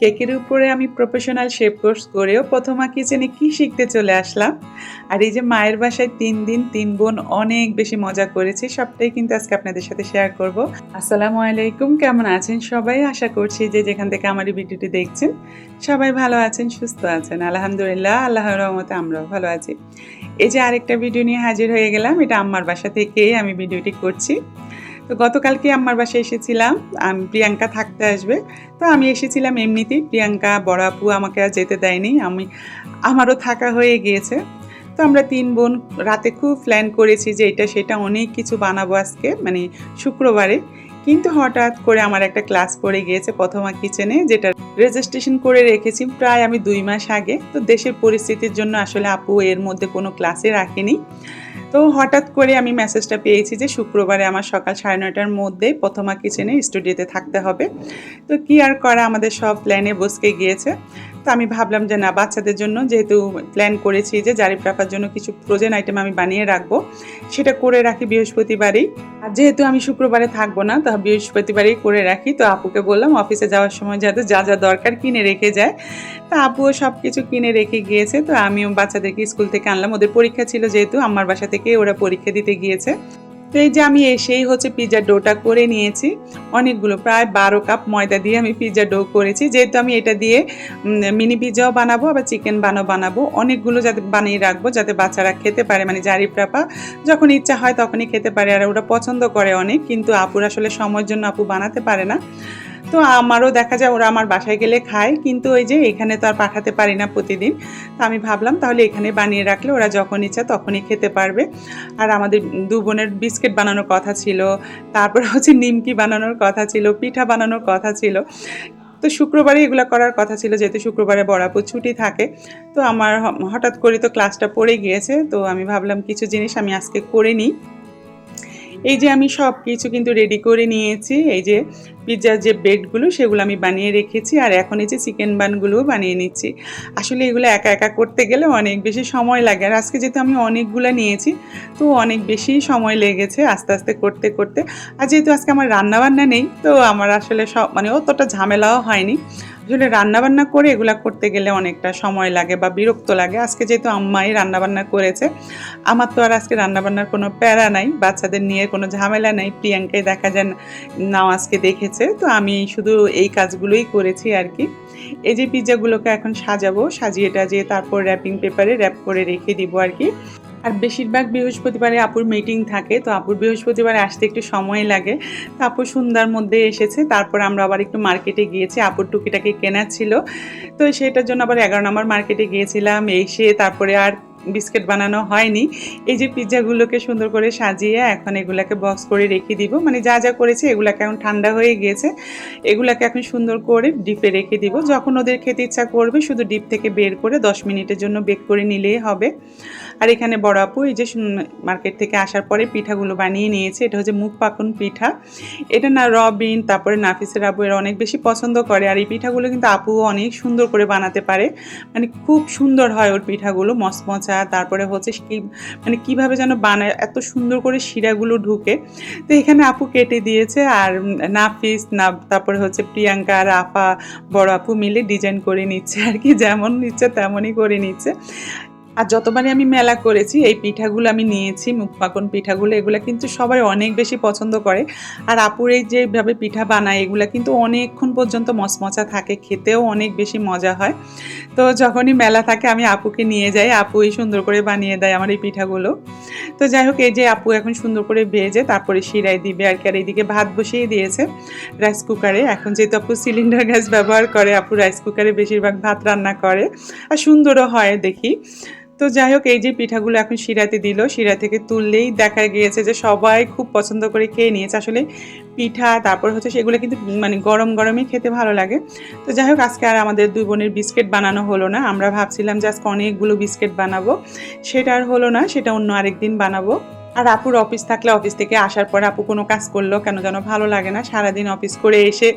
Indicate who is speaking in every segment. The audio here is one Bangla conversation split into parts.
Speaker 1: কেকের উপরে আমি প্রফেশনাল শেপ কোর্স করেও প্রথমা কিচেনে কি শিখতে চলে আসলাম। আর এই যে মায়ের বাসায় তিন দিন, তিন বোন অনেক বেশি মজা করেছি, সবটাই কিন্তু আজকে আপনাদের সাথে শেয়ার করব। আসসালামু আলাইকুম, কেমন আছেন সবাই? আশা করছি যে যেখান থেকে আমার এই ভিডিওটি দেখছেন, সবাই ভালো আছেন, সুস্থ আছেন। আলহামদুলিল্লাহ, আল্লাহর রহমতে আমরাও ভালো আছি। এই যে আরেকটা ভিডিও নিয়ে হাজির হয়ে গেলাম, এটা আম্মার বাসা থেকেই আমি ভিডিওটি করছি। তো গতকালকে আমার বাসায় এসেছিলাম। প্রিয়াঙ্কা থাকতে আসবে। তো আমি এসেছিলাম এমনিতেই। প্রিয়াঙ্কা, বড় আপু আমাকে আর যেতে দেয়নি। আমি, আমারও থাকা হয়ে গিয়েছে। তো আমরা তিন বোন রাতে খুব প্ল্যান করেছি যে এটা সেটা অনেক কিছু বানাবো আজকে মানে শুক্রবারে। কিন্তু হঠাৎ করে আমার একটা ক্লাস পড়ে গিয়েছে প্রথমা কিচেনে যেটা রেজিস্ট্রেশন করে রেখেছি প্রায় আমি দুই মাস আগে। তো দেশের পরিস্থিতির জন্য আসলে আপু এর মধ্যে কোনো ক্লাসে রাখেনি। তো হঠাৎ করে আমি মেসেজটা পেয়েছি যে শুক্রবারে আমার সকাল সাড়ে নয়টার মধ্যে প্রথমা কিচেনে স্টুডিওতে থাকতে হবে। তো কি আর করা? আমাদের সব প্ল্যানে বসকে গিয়েছে। তো আমি ভাবলাম যে না, বাচ্চাদের জন্য যেহেতু প্ল্যান করেছি যে জারি প্রাপার জন্য কিছু ফ্রোজেন আইটেম আমি বানিয়ে রাখব, সেটা করে রাখি বৃহস্পতিবারেই। আর যেহেতু আমি শুক্রবারে থাকব না, তা বৃহস্পতিবারেই করে রাখি। তো আপুকে বললাম অফিসে যাওয়ার সময় যাতে যা যা দরকার কিনে রেখে যায়। তা আপুও সব কিছু কিনে রেখে গিয়েছে। তো আমিও বাচ্চাদেরকে স্কুল থেকে আনলাম। ওদের পরীক্ষা ছিল যেহেতু আমার বাসা থেকে ওরা পরীক্ষা দিতে গিয়েছে। তো এই যে আমি এসেই হচ্ছে পিৎজা ডোটা করে নিয়েছি। অনেকগুলো, প্রায় বারো কাপ ময়দা দিয়ে আমি পিৎজা ডো করেছি। যেহেতু আমি এটা দিয়ে মিনি পিৎজাও বানাবো, আবার চিকেন বানও বানাবো। অনেকগুলো যাতে বানিয়ে রাখব, যাতে বাচ্চারা খেতে পারে মানে জারি প্রাপা যখন ইচ্ছা হয় তখনই খেতে পারে। আর ওরা পছন্দ করে অনেক, কিন্তু আপুর আসলে সময়ের জন্য আপু বানাতে পারে না। তো আমারও দেখা যায় ওরা আমার বাসায় গেলে খায়, কিন্তু ওই যে এখানে তো আর পাঠাতে পারি না প্রতিদিন। তো আমি ভাবলাম তাহলে এখানে বানিয়ে রাখলে ওরা যখন ইচ্ছা তখনই খেতে পারবে। আর আমাদের দু বোনের বিস্কিট বানানোর কথা ছিল, তারপর হচ্ছে নিমকি বানানোর কথা ছিল, পিঠা বানানোর কথা ছিল। তো শুক্রবারে এগুলো করার কথা ছিল, যেহেতু শুক্রবারে বরাবর ছুটি থাকে। তো আমার হঠাৎ করে তো ক্লাসটা পড়ে গিয়েছে, তো আমি ভাবলাম কিছু জিনিস আমি আজকে করে নিই। এই যে আমি সব কিছু কিন্তু রেডি করে নিয়েছি, এই যে পিৎজার যে বেডগুলো সেগুলো আমি বানিয়ে রেখেছি আর এখন এই যে চিকেন বানগুলোও বানিয়ে নিচ্ছি। আসলে এগুলো একা একা করতে গেলে অনেক বেশি সময় লাগে। আর আজকে যেহেতু আমি অনেকগুলো নিয়েছি, তো অনেক বেশি সময় লেগেছে আস্তে আস্তে করতে করতে। আর যেহেতু আজকে আমার রান্নাবান্না নেই, তো আমার আসলে সব মানে অতটা ঝামেলাও হয়নি। আসলে রান্নাবান্না করে এগুলো করতে গেলে অনেকটা সময় লাগে বা বিরক্ত লাগে। আজকে যেহেতু আম্মাই রান্নাবান্না করেছে, আমার তো আর আজকে রান্নাবান্নার কোনো প্যারা নাই, বাচ্চাদের নিয়ে কোনো ঝামেলা নাই। প্রিয়াঙ্কাই দেখা যায় নাও আজকে দেখেছে। তো আমি শুধু এই কাজগুলোই করেছি আর কি এই যে পিৎজাগুলোকে এখন সাজাবো সাজিয়ে টাজিয়ে তারপর র্যাপিং পেপারে র্যাপ করে রেখে দিব আর কি আর বেশিরভাগ বৃহস্পতিবারে আপুর মিটিং থাকে, তো আপুর বৃহস্পতিবারে আসতে একটু সময় লাগে। তো আপু সন্ধ্যার মধ্যে এসেছে, তারপর আমরা আবার একটু মার্কেটে গিয়েছি, আপুর টুকিটাকে কেনা ছিল। তো সেটার জন্য আবার এগারো নম্বর মার্কেটে গিয়েছিলাম, এসে তারপরে আর বিস্কিট বানানো হয়নি। এই যে পিৎজাগুলোকে সুন্দর করে সাজিয়ে এখন এগুলাকে বক্স করে রেখে দিব। মানে যা যা করেছে এগুলাকে এখন ঠান্ডা হয়ে গিয়েছে। এগুলাকে এখন সুন্দর করে ডিপে রেখে দিব। যখন ওদের খেতে ইচ্ছা করবে শুধু ডিপ থেকে বের করে দশ মিনিটের জন্য বেক করে নিলেই হবে। আর এখানে বড় আপু এই যে মার্কেট থেকে আসার পরে পিঠাগুলো বানিয়ে নিয়েছে। এটা হচ্ছে মুখ পাকুন পিঠা। এটা না রবিন, তারপরে নাফিসের আপু এরা অনেক বেশি পছন্দ করে। আর এই পিঠাগুলো কিন্তু আপু অনেক সুন্দর করে বানাতে পারে। মানে খুব সুন্দর হয় ওর পিঠাগুলো, মচমচা তারপরে হচ্ছে কি মানে কীভাবে যেন বানায়, এত সুন্দর করে শিরাগুলো ঢুকে। তো এখানে আপু কেটে দিয়েছে আর নাফিস, না, তারপরে হচ্ছে প্রিয়াঙ্কা আর আফা, বড় আপু মিলে ডিজাইন করে নিচ্ছে আর কি। যেমন নিচ্ছে তেমনই করে নিচ্ছে। আর যতবারই আমি মেলা করেছি, এই পিঠাগুলো আমি নিয়েছি, মুখ পাকন পিঠাগুলো, এগুলো কিন্তু সবাই অনেক বেশি পছন্দ করে। আর আপুর এই যেভাবে পিঠা বানায়, এগুলো কিন্তু অনেকক্ষণ পর্যন্ত মচমচা থাকে, খেতেও অনেক বেশি মজা হয়। তো যখনই মেলা থাকে, আমি আপুকে নিয়ে যাই আপুই সুন্দর করে বানিয়ে দেয় আমার এই পিঠাগুলো। তো যাই হোক, এই যে আপু এখন সুন্দর করে ভেজে তারপরে শিরাই দিবে আর কি, আর এইদিকে ভাত বসিয়ে দিয়েছে রাইস কুকারে এখন যেহেতু আপু সিলিন্ডার গ্যাস ব্যবহার করে, আপু রাইস কুকারে বেশিরভাগ ভাত রান্না করে। আর সুন্দরও হয় দেখি। তো যাই হোক, এই যে পিঠাগুলো এখন শিরাতে দিল, শিরা থেকে তুললেই দেখা গিয়েছে যে সবাই খুব পছন্দ করে খেয়ে নিয়েছে। আসলে পিঠা, তারপর হচ্ছে সেগুলো কিন্তু মানে গরম গরমই খেতে ভালো লাগে। তো যাই হোক, আজকে আর আমাদের দুই বোনের বিস্কিট বানানো হলো না। আমরা ভাবছিলাম যে আজকে অনেকগুলো বিস্কিট বানাবো। সেটা আর হলো না, সেটা অন্য আরেকদিন বানাবো। আর আপুর অফিস থাকলে অফিস থেকে আসার পর আপু কোনো কাজ করল, কেন যেন ভালো লাগে না। সারাদিন অফিস করে এসে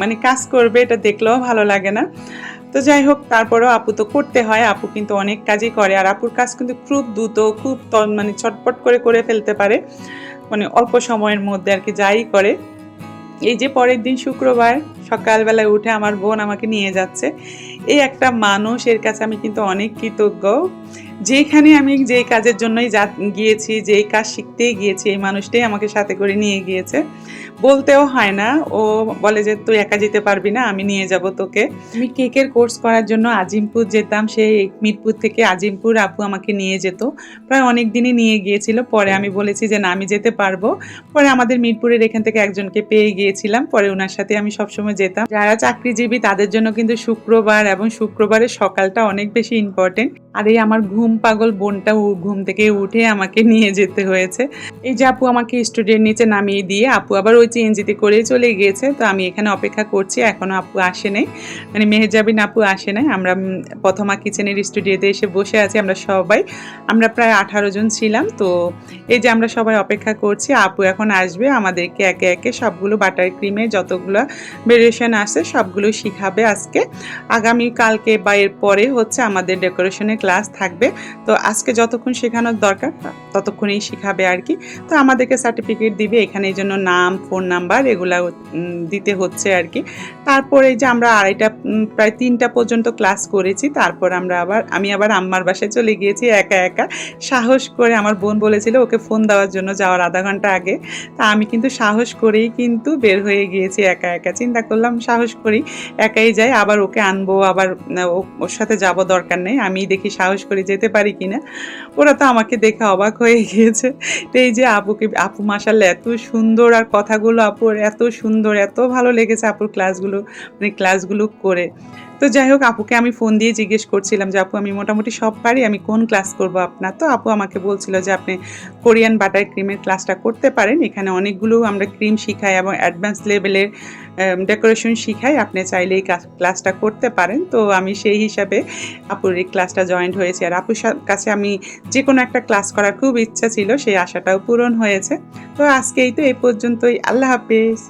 Speaker 1: মানে কাজ করবে, এটা দেখলেও ভালো লাগে না। তো যাই হোক, তারপরেও আপু তো করতে হয়। আপু কিন্তু অনেক কাজই করে। আর আপুর কাজ কিন্তু খুব দ্রুত, খুব মানে ছটপট করে করে ফেলতে পারে। মানে অল্প সময়ের মধ্যে আর কি যাই করে। এই যে পরের দিন শুক্রবার, সকালবেলায় উঠে আমার বোন আমাকে নিয়ে যাচ্ছে। এই একটা মানুষ, এর কাছে আমি কিন্তু অনেক কৃতজ্ঞ। যেখানে আমি যেই কাজের জন্যই যা গিয়েছি যেই কাজ শিখতেই গিয়েছি, এই মানুষটাই আমাকে সাথে করে নিয়ে গিয়েছে। বলতেও হয় না, ও বলে যে, তুই একা যেতে পারবি না, আমি নিয়ে যাব তোকে। আমি কেকের কোর্স করার জন্য আজিমপুর যেতাম সেই মিরপুর থেকে আজিমপুর আপু আমাকে নিয়ে যেত। প্রায় অনেক দিনই নিয়ে গিয়েছিল। পরে আমি বলেছি যে, না, আমি যেতে পারব। পরে আমাদের মিরপুরের এখান থেকে একজনকে পেয়ে গিয়েছিলাম। পরে ওনার সাথে আমি সবসময় যেতাম। যারা চাকরিজীবী, তাদের জন্য কিন্তু শুক্রবার এবং শুক্রবারের সকালটা অনেক বেশি ইম্পর্টেন্ট আর এই আমার ঘুম পাগল বোনটা ঘুম থেকে উঠে আমাকে নিয়ে যেতে হয়েছে। এই যে আপু আমাকে স্টুডিওর নিচে নামিয়ে দিয়ে, আপু আবার ওই চেঞ্জিতে করে চলে গিয়েছে। তো আমি এখানে অপেক্ষা করছি, এখনও আপু আসে নাই। মানে মেহেজাবিন আপু আসে নাই। আমরা প্রথমা কিচেনের স্টুডিওতে এসে বসে আছি আমরা সবাই। আমরা প্রায় আঠারো জন ছিলাম। তো এই যে আমরা সবাই অপেক্ষা করছি, আপু এখন আসবে। আমাদেরকে একে একে সবগুলো বাটার ক্রিমে যতগুলো ভেরিয়েশন আছে সবগুলো শিখাবে আজকে। আগামী কালকে বা এর পরে হচ্ছে আমাদের ডেকোরেশনের ক্লাস থাকবে। তো আজকে যতক্ষণ শেখানোর দরকার, ততক্ষণেই শেখাবে আর কি। তো আমাদেরকে সার্টিফিকেট দিবে, এখানে এই জন্য নাম ফোন নাম্বার এগুলা দিতে হচ্ছে আর কি। তারপরে যে আমরা আড়াইটা প্রায় তিনটা পর্যন্ত ক্লাস করেছি, তারপর আমরা আবার, আমি আবার আম্মার বাসায় চলে গিয়েছি একা একা। সাহস করে আমার বোন বলেছিল ওকে ফোন দেওয়ার জন্য যাওয়ার আধা ঘণ্টা আগে। তা আমি কিন্তু সাহস করেই কিন্তু বের হয়ে গিয়েছি একা একা। চিন্তা করলাম সাহস করি, একাই যাই, আবার ওকে আনব, আবার ওর সাথে যাব দরকার নেই। আমি দেখি সাহস করে যেতে পারি কিনা? ওরা তো আমাকে দেখে অবাক হয়ে গিয়েছে। এই যে আপুকে, আপু মাসাল এত সুন্দর আর কথাগুলো আপুর, এত সুন্দর, এত ভালো লেগেছে আপুর ক্লাসগুলো মানে ক্লাসগুলো করে। তো যাই হোক, আপুকে আমি ফোন দিয়ে জিজ্ঞেস করছিলাম যে, আপু, আমি মোটামুটি সব পারি, আমি কোন ক্লাস করব আপনার? তো আপু আমাকে বলছিল যে, আপনি কোরিয়ান বাটার ক্রিমের ক্লাসটা করতে পারেন। এখানে অনেকগুলো আমরা ক্রিম শিখাই এবং অ্যাডভান্স লেভেলের ডেকোরেশন শিখাই। আপনি চাইলে এই ক্লাসটা করতে পারেন। তো আমি সেই হিসাবে আপুর এই ক্লাসটা জয়েন্ট হয়েছে। আর আপুর কাছে আমি যে কোনো একটা ক্লাস করার খুব ইচ্ছা ছিল, সেই আশাটাও পূরণ হয়েছে। তো আজকেই তো এই পর্যন্তই। আল্লাহ হাফেজ।